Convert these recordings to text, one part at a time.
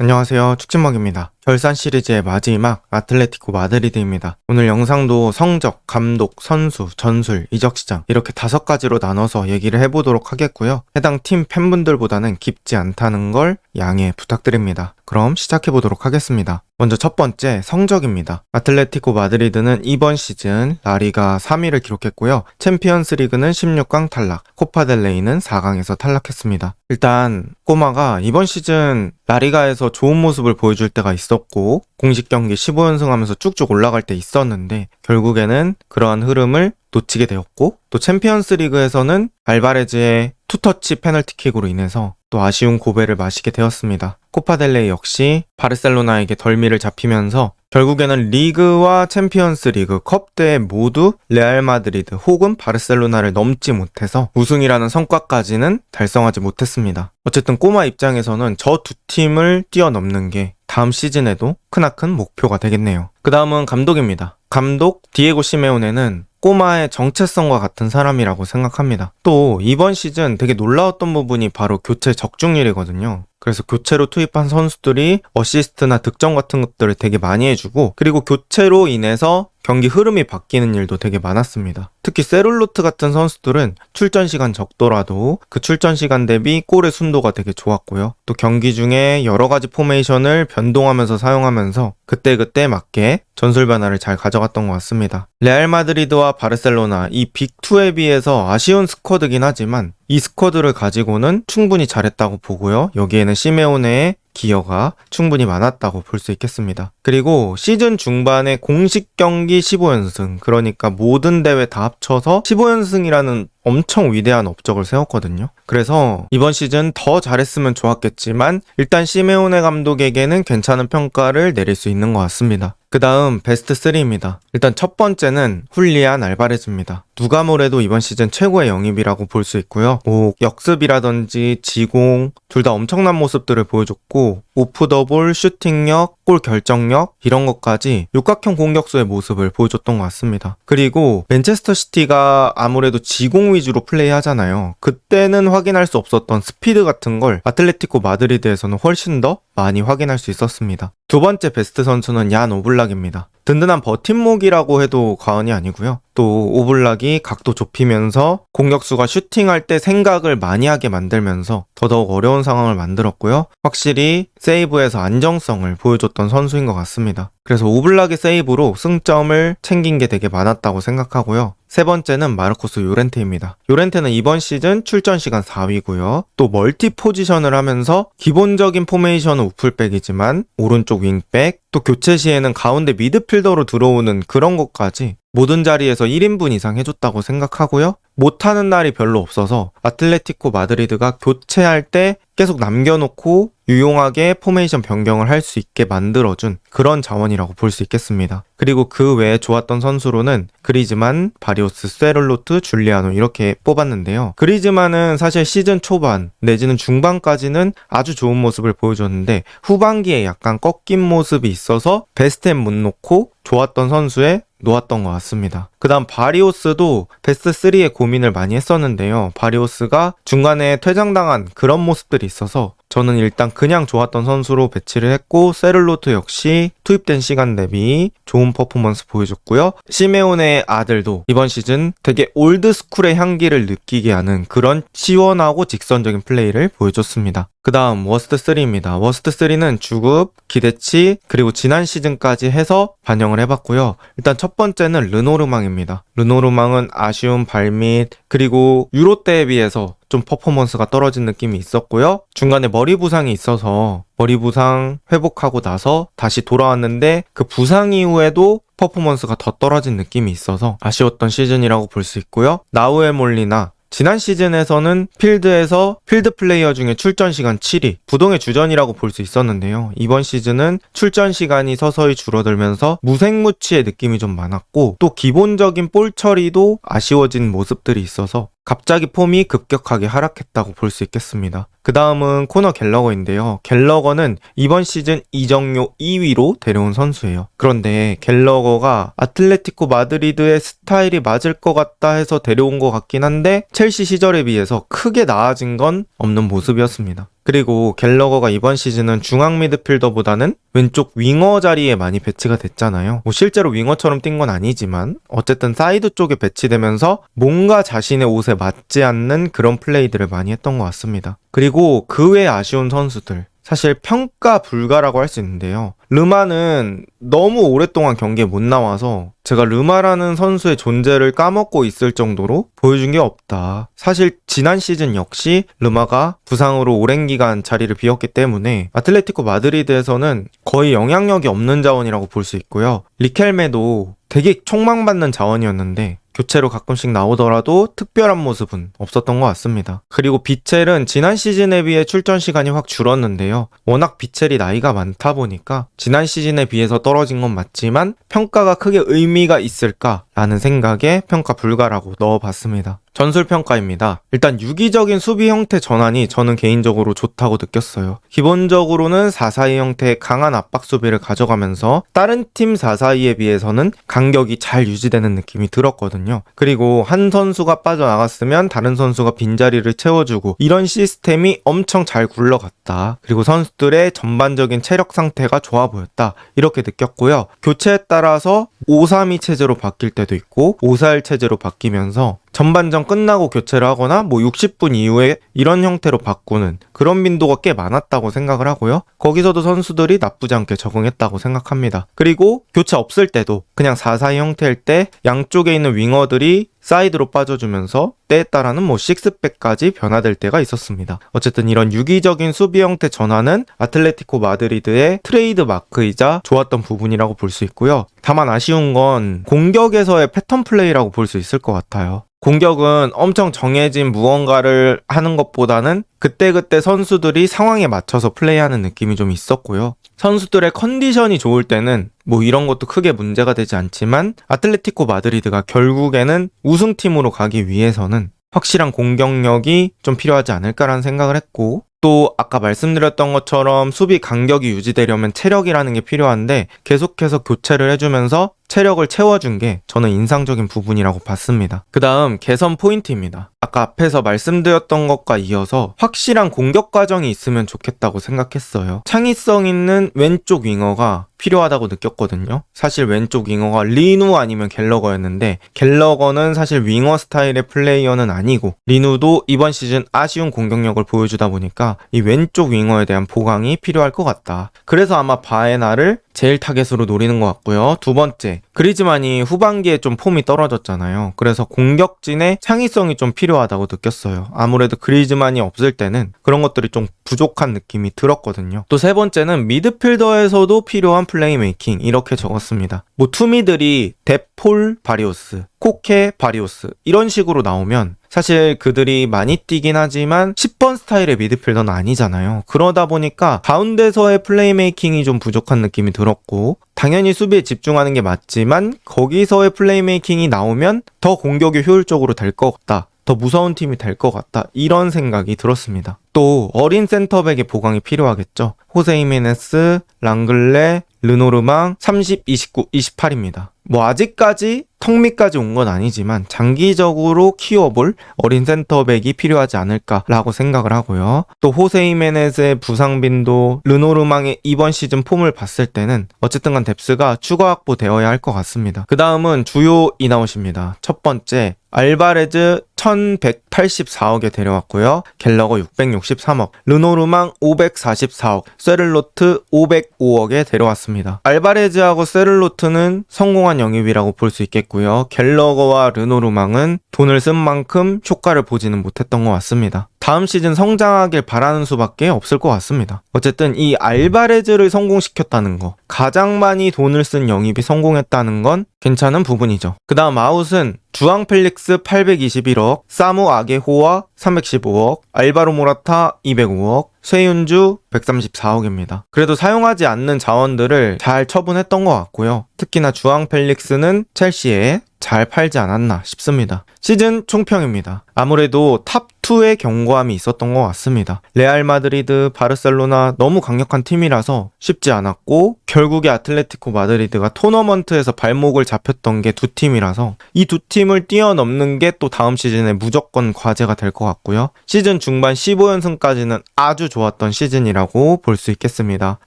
안녕하세요. 축진먹입니다. 결산 시리즈의 마지막 아틀레티코 마드리드입니다. 오늘 영상도 성적, 감독, 선수, 전술, 이적 시장 이렇게 다섯 가지로 나눠서 얘기를 해보도록 하겠고요. 해당 팀 팬분들보다는 깊지 않다는 걸 양해 부탁드립니다. 그럼 시작해보도록 하겠습니다. 먼저 첫 번째 성적입니다. 아틀레티코 마드리드는 이번 시즌 라리가 3위를 기록했고요. 챔피언스 리그는 16강 탈락, 코파델레이는 4강에서 탈락했습니다. 일단 꼬마가 이번 시즌 라리가에서 좋은 모습을 보여줄 때가 있 었고 공식 경기 15연승하면서 쭉쭉 올라갈 때 있었는데 결국에는 그러한 흐름을 놓치게 되었고 또 챔피언스 리그에서는 알바레즈의 투터치 페널티킥으로 인해서 또 아쉬운 고배를 마시게 되었습니다. 코파델레이 역시 바르셀로나에게 덜미를 잡히면서 결국에는 리그와 챔피언스 리그 컵 대회 모두 레알 마드리드 혹은 바르셀로나를 넘지 못해서 우승이라는 성과까지는 달성하지 못했습니다. 어쨌든 꼬마 입장에서는 저 두 팀을 뛰어넘는 게 다음 시즌에도 크나큰 목표가 되겠네요. 그 다음은 감독입니다. 감독 디에고 시메오네는 꼬마의 정체성과 같은 사람이라고 생각합니다. 또 이번 시즌 되게 놀라웠던 부분이 바로 교체 적중률이거든요. 그래서 교체로 투입한 선수들이 어시스트나 득점 같은 것들을 되게 많이 해주고 그리고 교체로 인해서 경기 흐름이 바뀌는 일도 되게 많았습니다. 특히 세룰로트 같은 선수들은 출전 시간 적더라도 그 출전 시간 대비 골의 순도가 되게 좋았고요. 또 경기 중에 여러 가지 포메이션을 변동하면서 사용하면서 그때그때 맞게 전술 변화를 잘 가져갔던 것 같습니다. 레알 마드리드와 바르셀로나 이 빅2에 비해서 아쉬운 스쿼드긴 하지만 이 스쿼드를 가지고는 충분히 잘했다고 보고요. 여기에는 시메오네의 기여가 충분히 많았다고 볼 수 있겠습니다. 그리고 시즌 중반에 공식 경기 15연승, 그러니까 모든 대회 다 합쳐서 15연승이라는 엄청 위대한 업적을 세웠거든요. 그래서 이번 시즌 더 잘했으면 좋았겠지만 일단 시메오네 감독에게는 괜찮은 평가를 내릴 수 있는 것 같습니다. 그 다음 베스트 3입니다. 일단 첫 번째는 훌리안 알바레즈입니다. 누가 뭐래도 이번 시즌 최고의 영입이라고 볼 수 있고요. 뭐 역습이라든지 지공 둘 다 엄청난 모습들을 보여줬고 오프 더볼, 슈팅력, 골 결정력 이런 것까지 육각형 공격수의 모습을 보여줬던 것 같습니다. 그리고 맨체스터 시티가 아무래도 지공 위주로 플레이하잖아요. 그때는 확인할 수 없었던 스피드 같은 걸 아틀레티코 마드리드에서는 훨씬 더 많이 확인할 수 있었습니다. 두 번째 베스트 선수는 얀 오블락입니다. 든든한 버팀목이라고 해도 과언이 아니고요. 또 오블락이 각도 좁히면서 공격수가 슈팅할 때 생각을 많이 하게 만들면서 더더욱 어려운 상황을 만들었고요. 확실히 세이브에서 안정성을 보여줬던 선수인 것 같습니다. 그래서 오블락의 세이브로 승점을 챙긴 게 되게 많았다고 생각하고요. 세 번째는 마르코스 요렌테입니다. 요렌테는 이번 시즌 출전 시간 4위고요. 또 멀티 포지션을 하면서 기본적인 포메이션은 우풀백이지만 오른쪽 윙백, 또 교체 시에는 가운데 미드필더로 들어오는 그런 것까지 모든 자리에서 1인분 이상 해줬다고 생각하고요. 못하는 날이 별로 없어서 아틀레티코 마드리드가 교체할 때 계속 남겨놓고 유용하게 포메이션 변경을 할 수 있게 만들어준 그런 자원이라고 볼 수 있겠습니다. 그리고 그 외에 좋았던 선수로는 그리즈만, 바리오스, 세를로트, 줄리아노 이렇게 뽑았는데요. 그리즈만은 사실 시즌 초반 내지는 중반까지는 아주 좋은 모습을 보여줬는데 후반기에 약간 꺾인 모습이 있어서 베스트엔 못 놓고 좋았던 선수에 놓았던 것 같습니다. 그 다음 바리오스도 베스트 3에 고민을 많이 했었는데요. 바리오스가 중간에 퇴장당한 그런 모습들이 있어서 저는 일단 그냥 좋았던 선수로 배치를 했고 세를로트 역시 투입된 시간 대비 좋은 퍼포먼스 보여줬고요. 시메온의 아들도 이번 시즌 되게 올드스쿨의 향기를 느끼게 하는 그런 시원하고 직선적인 플레이를 보여줬습니다. 그 다음 워스트 3입니다. 워스트 3는 주급, 기대치, 그리고 지난 시즌까지 해서 반영을 해봤고요. 일단 첫 번째는 르노르망입니다. 르노르망은 아쉬운 발밑, 그리고 유로 때에 비해서 좀 퍼포먼스가 떨어진 느낌이 있었고요. 중간에 머리 부상이 있어서 머리 부상 회복하고 나서 다시 돌아왔는데 그 부상 이후에도 퍼포먼스가 더 떨어진 느낌이 있어서 아쉬웠던 시즌이라고 볼 수 있고요. 나우에 몰리나 지난 시즌에서는 필드에서 필드 플레이어 중에 출전 시간 7위, 부동의 주전이라고 볼 수 있었는데요. 이번 시즌은 출전 시간이 서서히 줄어들면서 무색무취의 느낌이 좀 많았고 또 기본적인 볼 처리도 아쉬워진 모습들이 있어서 갑자기 폼이 급격하게 하락했다고 볼 수 있겠습니다. 그 다음은 코너 갤러거인데요. 갤러거는 이번 시즌 이정료 2위로 데려온 선수예요. 그런데 갤러거가 아틀레티코 마드리드의 스타일이 맞을 것 같다 해서 데려온 것 같긴 한데 첼시 시절에 비해서 크게 나아진 건 없는 모습이었습니다. 그리고 갤러거가 이번 시즌은 중앙 미드필더보다는 왼쪽 윙어 자리에 많이 배치가 됐잖아요. 뭐 실제로 윙어처럼 뛴 건 아니지만 어쨌든 사이드 쪽에 배치되면서 뭔가 자신의 옷에 맞지 않는 그런 플레이들을 많이 했던 것 같습니다. 그리고 그 외 아쉬운 선수들 사실 평가 불가라고 할 수 있는데요. 르마는 너무 오랫동안 경기에 못 나와서 제가 르마라는 선수의 존재를 까먹고 있을 정도로 보여준 게 없다. 사실 지난 시즌 역시 르마가 부상으로 오랜 기간 자리를 비웠기 때문에 아틀레티코 마드리드에서는 거의 영향력이 없는 자원이라고 볼 수 있고요. 리켈메도 되게 촉망받는 자원이었는데 교체로 가끔씩 나오더라도 특별한 모습은 없었던 것 같습니다. 그리고 비첼은 지난 시즌에 비해 출전 시간이 확 줄었는데요. 워낙 비첼이 나이가 많다 보니까 지난 시즌에 비해서 떨어진 건 맞지만 평가가 크게 의미가 있을까 라는 생각에 평가 불가라고 넣어봤습니다. 전술 평가입니다. 일단 유기적인 수비 형태 전환이 저는 개인적으로 좋다고 느꼈어요. 기본적으로는 4-4-2 형태의 강한 압박 수비를 가져가면서 다른 팀 4-4-2에 비해서는 간격이 잘 유지되는 느낌이 들었거든요. 그리고 한 선수가 빠져나갔으면 다른 선수가 빈자리를 채워주고 이런 시스템이 엄청 잘 굴러갔다. 그리고 선수들의 전반적인 체력 상태가 좋아 보였다. 이렇게 느꼈고요. 교체에 따라서 5-3-2 체제로 바뀔 때도 있고 5-4-1 체제로 바뀌면서 전반전 끝나고 교체를 하거나 뭐 60분 이후에 이런 형태로 바꾸는 그런 빈도가 꽤 많았다고 생각을 하고요. 거기서도 선수들이 나쁘지 않게 적응했다고 생각합니다. 그리고 교체 없을 때도 그냥 4-4 형태일 때 양쪽에 있는 윙어들이 사이드로 빠져주면서 때에 따라는 뭐 식스백까지 변화될 때가 있었습니다. 어쨌든 이런 유기적인 수비 형태 전환은 아틀레티코 마드리드의 트레이드 마크이자 좋았던 부분이라고 볼 수 있고요. 다만 아쉬운 건 공격에서의 패턴 플레이라고 볼 수 있을 것 같아요. 공격은 엄청 정해진 무언가를 하는 것보다는 그때그때 선수들이 상황에 맞춰서 플레이하는 느낌이 좀 있었고요. 선수들의 컨디션이 좋을 때는 뭐 이런 것도 크게 문제가 되지 않지만 아틀레티코 마드리드가 결국에는 우승팀으로 가기 위해서는 확실한 공격력이 좀 필요하지 않을까라는 생각을 했고 또 아까 말씀드렸던 것처럼 수비 간격이 유지되려면 체력이라는 게 필요한데 계속해서 교체를 해주면서 체력을 채워준 게 저는 인상적인 부분이라고 봤습니다. 그 다음 개선 포인트입니다. 아까 앞에서 말씀드렸던 것과 이어서 확실한 공격 과정이 있으면 좋겠다고 생각했어요. 창의성 있는 왼쪽 윙어가 필요하다고 느꼈거든요. 사실 왼쪽 윙어가 리누 아니면 갤러거였는데 갤러거는 사실 윙어 스타일의 플레이어는 아니고 리누도 이번 시즌 아쉬운 공격력을 보여주다 보니까 이 왼쪽 윙어에 대한 보강이 필요할 것 같다. 그래서 아마 바에나를 제일 타겟으로 노리는 것 같고요. 두 번째, 그리즈만이 후반기에 좀 폼이 떨어졌잖아요. 그래서 공격진의 창의성이 좀 필요하다고 느꼈어요. 아무래도 그리즈만이 없을 때는 그런 것들이 좀 부족한 느낌이 들었거든요. 또 세 번째는 미드필더에서도 필요한 플레이메이킹 이렇게 적었습니다. 뭐 투미들이 데폴 바리오스, 코케 바리오스 이런 식으로 나오면 사실 그들이 많이 뛰긴 하지만 10번 스타일의 미드필더는 아니잖아요. 그러다 보니까 가운데서의 플레이메이킹이 좀 부족한 느낌이 들었고 당연히 수비에 집중하는 게 맞지만 거기서의 플레이메이킹이 나오면 더 공격이 효율적으로 될 것 같다. 더 무서운 팀이 될 것 같다. 이런 생각이 들었습니다. 또 어린 센터백의 보강이 필요하겠죠. 호세이메네스, 랑글레, 르노르망 30, 29, 28입니다. 뭐 아직까지 턱밑까지 온 건 아니지만 장기적으로 키워볼 어린 센터백이 필요하지 않을까라고 생각을 하고요. 또 호세 이메네스의 부상 빈도, 르노르망의 이번 시즌 폼을 봤을 때는 어쨌든 간 뎁스가 추가 확보되어야 할 것 같습니다. 그 다음은 주요 인아웃입니다. 첫 번째 알바레즈 1184억에 데려왔고요. 갤러거 663억, 르노르망 544억, 세를로트 505억에 데려왔습니다. 알바레즈하고 세를로트는 성공한 영입이라고 볼 수 있겠고요. 갤러거와 르노르망은 돈을 쓴 만큼 효과를 보지는 못했던 것 같습니다. 다음 시즌 성장하길 바라는 수밖에 없을 것 같습니다. 어쨌든 이 알바레즈를 성공시켰다는 거, 가장 많이 돈을 쓴 영입이 성공했다는 건 괜찮은 부분이죠. 그 다음 아웃은 주앙 펠릭스 821억, 사무 아게호와 315억, 알바로 모라타 205억, 쇠윤주 134억입니다. 그래도 사용하지 않는 자원들을 잘 처분했던 것 같고요. 특히나 주앙 펠릭스는 첼시에 잘 팔지 않았나 싶습니다. 시즌 총평입니다. 아무래도 탑 투의 경고함이 있었던 것 같습니다. 레알 마드리드, 바르셀로나 너무 강력한 팀이라서 쉽지 않았고 결국에 아틀레티코 마드리드가 토너먼트에서 발목을 잡혔던 게 두 팀이라서 이 두 팀을 뛰어넘는 게 또 다음 시즌에 무조건 과제가 될 것 같고요. 시즌 중반 15연승까지는 아주 좋았던 시즌이라고 볼 수 있겠습니다.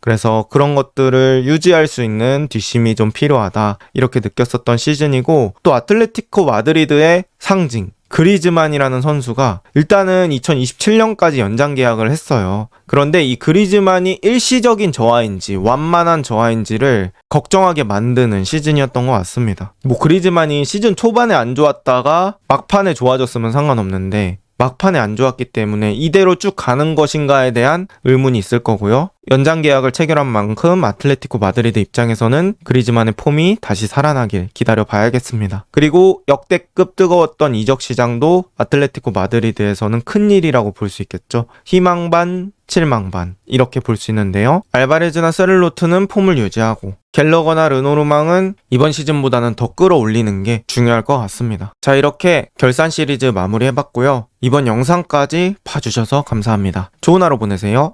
그래서 그런 것들을 유지할 수 있는 뒷심이 좀 필요하다 이렇게 느꼈었던 시즌이고 또 아틀레티코 마드리드의 상징 그리즈만이라는 선수가 일단은 2027년까지 연장 계약을 했어요. 그런데 이 그리즈만이 일시적인 저하인지 완만한 저하인지를 걱정하게 만드는 시즌이었던 것 같습니다. 뭐 그리즈만이 시즌 초반에 안 좋았다가 막판에 좋아졌으면 상관없는데 막판에 안 좋았기 때문에 이대로 쭉 가는 것인가에 대한 의문이 있을 거고요. 연장 계약을 체결한 만큼 아틀레티코 마드리드 입장에서는 그리즈만의 폼이 다시 살아나길 기다려 봐야겠습니다. 그리고 역대급 뜨거웠던 이적 시장도 아틀레티코 마드리드에서는 큰 일이라고 볼 수 있겠죠. 희망 반, 실망 반 이렇게 볼 수 있는데요. 알바레즈나 세를로트는 폼을 유지하고 갤러거나 르노르망은 이번 시즌보다는 더 끌어올리는 게 중요할 것 같습니다. 자 이렇게 결산 시리즈 마무리해봤고요. 이번 영상까지 봐주셔서 감사합니다. 좋은 하루 보내세요.